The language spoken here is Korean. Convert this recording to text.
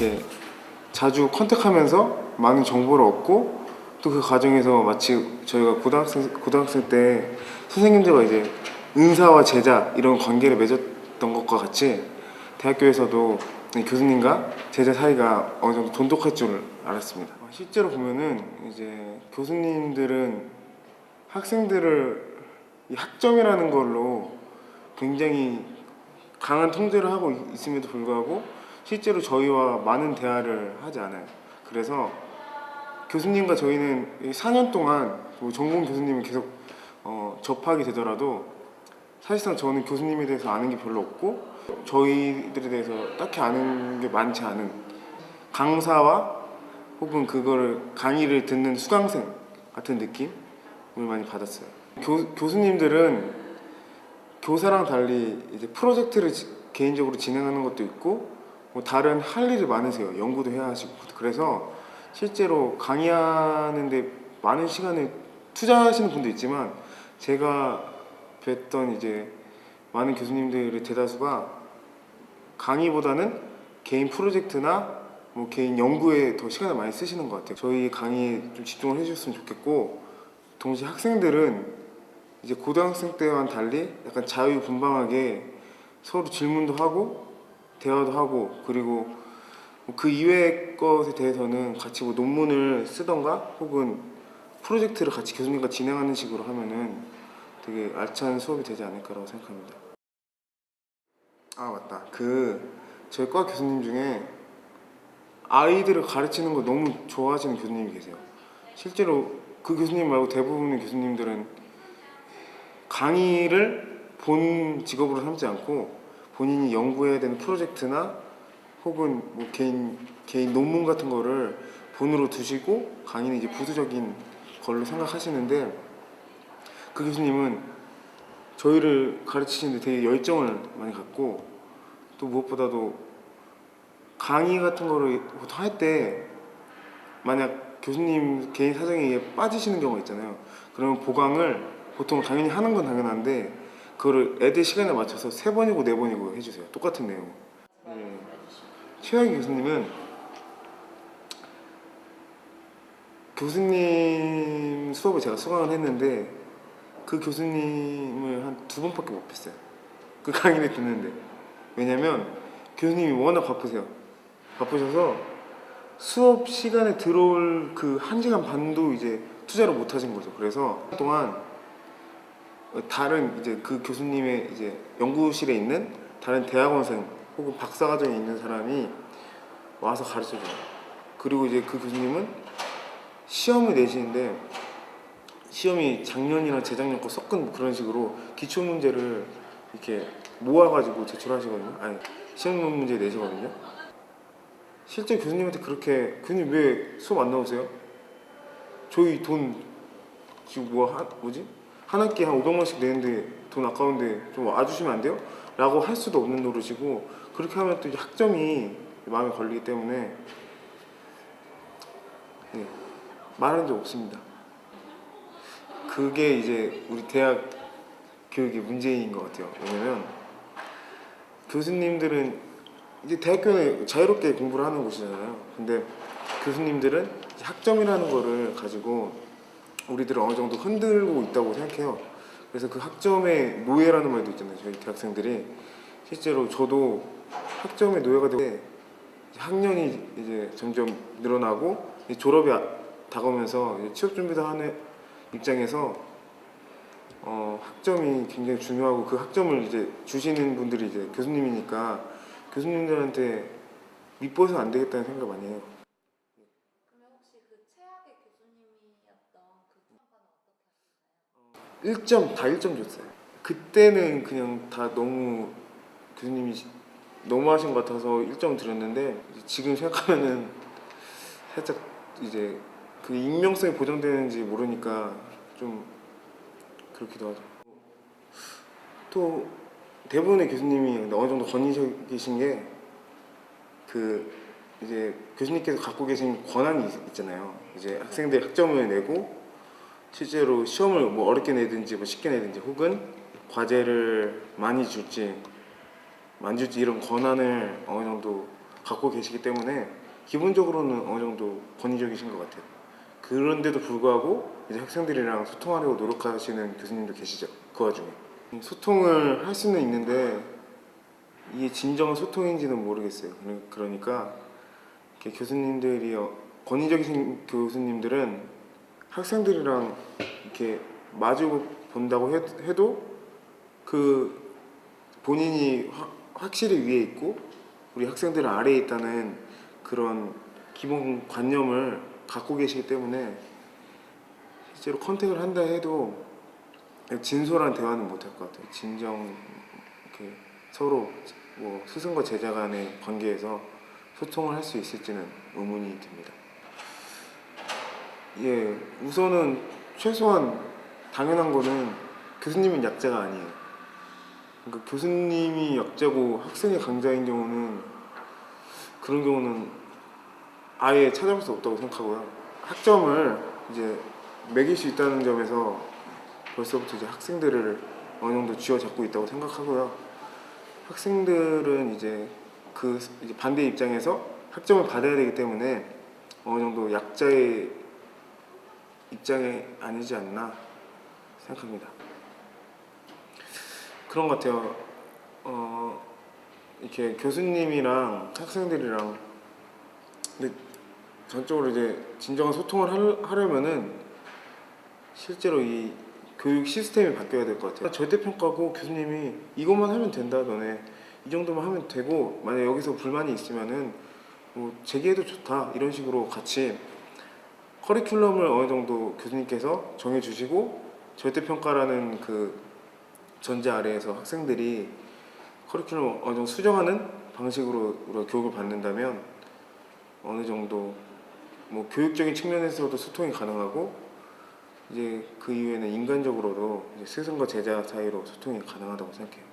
이렇게 자주 컨택하면서 많은 정보를 얻고 또 그 과정에서 마치 저희가 고등학생 고등학생 때 선생님들과 이제 은사와 제자 이런 관계를 맺었던 것과 같이 대학교에서도 이 교수님과 제자 사이가 어느 정도 돈독할 줄 알았습니다. 실제로 보면은 이제 교수님들은 학생들을 이 학점이라는 걸로 굉장히 강한 통제를 하고 있- 있음에도 불구하고 실제로 저희와 많은 대화를 하지 않아요. 그래서 교수님과 저희는 이 4년 동안 뭐 전공 교수님은 계속 어, 접하게 되더라도 사실상 저는 교수님에 대해서 아는 게 별로 없고 저희들에 대해서 딱히 아는 게 많지 않은 강사와 혹은 그거를 강의를 듣는 수강생 같은 느낌을 많이 받았어요. 교, 교수님들은 교사랑 달리 이제 프로젝트를 지- 개인적으로 진행하는 것도 있고 뭐 다른 할 일이 많으세요. 연구도 해야 하시고 그래서 실제로 강의하는데 많은 시간을 투자하시는 분도 있지만 제가 뵀던 이제 많은 교수님들의 대다수가 강의보다는 개인 프로젝트나 뭐 개인 연구에 더 시간을 많이 쓰시는 것 같아요. 저희 강의에 좀 집중을 해주셨으면 좋겠고 동시에 학생들은 이제 고등학생 때와는 달리 약간 자유분방하게 서로 질문도 하고 대화도 하고 그리고 뭐그 이외의 것에 대해서는 같이 뭐 논문을 쓰던가 혹은 프로젝트를 같이 교수님과 진행하는 식으로 하면은 되게 알찬 수업이 되지 않을까라고 생각합니다. 아 맞다. 그 저희 과 교수님 중에 아이들을 가르치는 거 너무 좋아하시는 교수님이 계세요. 실제로 그 교수님 말고 대부분의 교수님들은 강의를 본 직업으로 삼지 않고 본인이 연구해야 되는 프로젝트나 혹은 뭐 개인 개인 논문 같은 거를 본으로 두시고 강의는 이제 부수적인 걸로 생각하시는데 그 교수님은 저희를 가르치시는데 되게 열정을 많이 갖고 또 무엇보다도 강의 같은 거를 보통 할 때 만약 교수님 개인 사정에 빠지시는 경우가 있잖아요. 그러면 보강을 보통 당연히 하는 건 당연한데 그거를 애들 시간에 맞춰서 세 번이고 네 번이고 해주세요. 똑같은 내용. 네. 최학희 교수님은 교수님 수업을 제가 수강을 했는데 그 교수님을 한 두 번밖에 못 뵀어요. 그 강의를 듣는데 왜냐면 교수님이 워낙 바쁘세요. 바쁘셔서 수업 시간에 들어올 그 한 시간 반도 이제 투자를 못 하신 거죠. 그래서 동안 다른 이제 그 교수님의 이제 연구실에 있는 다른 대학원생 혹은 박사과정에 있는 사람이 와서 가르쳐 줘요. 그리고 이제 그 교수님은 시험을 내시는데 시험이 작년이랑 재작년 거 섞은 뭐 그런 식으로 기출 문제를 이렇게 모아가지고 제출하시거든요. 아니 시험 문제 내시거든요. 실제 교수님한테 그렇게 교수님 왜 수업 안 나오세요? 저희 돈 지금 뭐 한, 뭐지 한 학기 한 500만씩 내는데 돈 아까운데 좀 와주시면 안 돼요? 라고 할 수도 없는 노릇이고 그렇게 하면 또 학점이 마음에 걸리기 때문에 네, 말한 적 없습니다. 그게 이제 우리 대학 교육의 문제인 것 같아요. 왜냐면 교수님들은 이제 대학교는 자유롭게 공부를 하는 곳이잖아요. 근데 교수님들은 학점이라는 거를 가지고 우리들을 어느 정도 흔들고 있다고 생각해요. 그래서 그 학점의 노예라는 말도 있잖아요. 저희 대학생들이 실제로 저도 학점의 노예가 되고 학년이 이제 점점 늘어나고 이제 졸업이 아- 다가오면서 이제 취업 준비도 하는 입장에서 어, 학점이 굉장히 중요하고 그 학점을 이제 주시는 분들이 이제 교수님이니까 교수님들한테 밑보여서 안 되겠다는 생각 많이 해요. 그러면 혹시 그 최악의 교수님이었던 그 평가는 어떻게 하셨나요? 1점 다 1점 줬어요. 그때는 그냥 다 너무 교수님이 너무 하신 것 같아서 1점 드렸는데 지금 생각하면은 살짝 이제 그 익명성이 보장되는지 모르니까 좀 그렇기도 하죠. 또 대부분의 교수님이 어느 정도 권위적이신 게 그 이제 교수님께서 갖고 계신 권한이 있- 있잖아요. 이제 학생들 학점을 내고 실제로 시험을 뭐 어렵게 내든지 뭐 쉽게 내든지 혹은 과제를 많이 줄지 안 줄지 이런 권한을 어느 정도 갖고 계시기 때문에 기본적으로는 어느 정도 권위적이신 것 같아요. 그런데도 불구하고 이제 학생들이랑 소통하려고 노력하시는 교수님도 계시죠. 그 와중에 소통을 할 수는 있는데 이게 진정한 소통인지는 모르겠어요. 그러- 그러니까 교수님들이 어, 권위적이신 교수님들은 학생들이랑 이렇게 마주 본다고 해- 해도 그 본인이 화- 확실히 위에 있고 우리 학생들은 아래에 있다는 그런 기본 관념을 갖고 계시기 때문에 실제로 컨택을 한다 해도 진솔한 대화는 못 할 것 같아요. 진정 이렇게 서로 뭐 스승과 제자 간의 관계에서 소통을 할 수 있을지는 의문이 듭니다. 예, 우선은 최소한 당연한 거는 교수님은 약자가 아니에요. 그러니까 교수님이 약자고 학생이 강자인 경우는 그런 경우는 아예 찾아볼 수 없다고 생각하고요. 학점을 이제 매길 수 있다는 점에서 벌써부터 이제 학생들을 어느 정도 쥐어잡고 있다고 생각하고요. 학생들은 이제 그 이제 반대 입장에서 학점을 받아야 되기 때문에 어느 정도 약자의 입장이 아니지 않나 생각합니다. 그런 것 같아요. 어, 이렇게 교수님이랑 학생들이랑 근데 전적으로 이제 진정한 소통을 할- 하려면은 실제로 이 교육 시스템이 바뀌어야 될 것 같아요. 절대평가고 교수님이 이것만 하면 된다, 너네. 이 정도만 하면 되고, 만약 여기서 불만이 있으면은 뭐 제기해도 좋다. 이런 식으로 같이 커리큘럼을 어느 정도 교수님께서 정해주시고, 절대평가라는 그 전제 아래에서 학생들이 커리큘럼 어느 정도 수정하는 방식으로 우리가 교육을 받는다면 어느 정도 뭐 교육적인 측면에서도 소통이 가능하고 이제 그 이후에는 인간적으로도 스승과 제자 사이로 소통이 가능하다고 생각해요.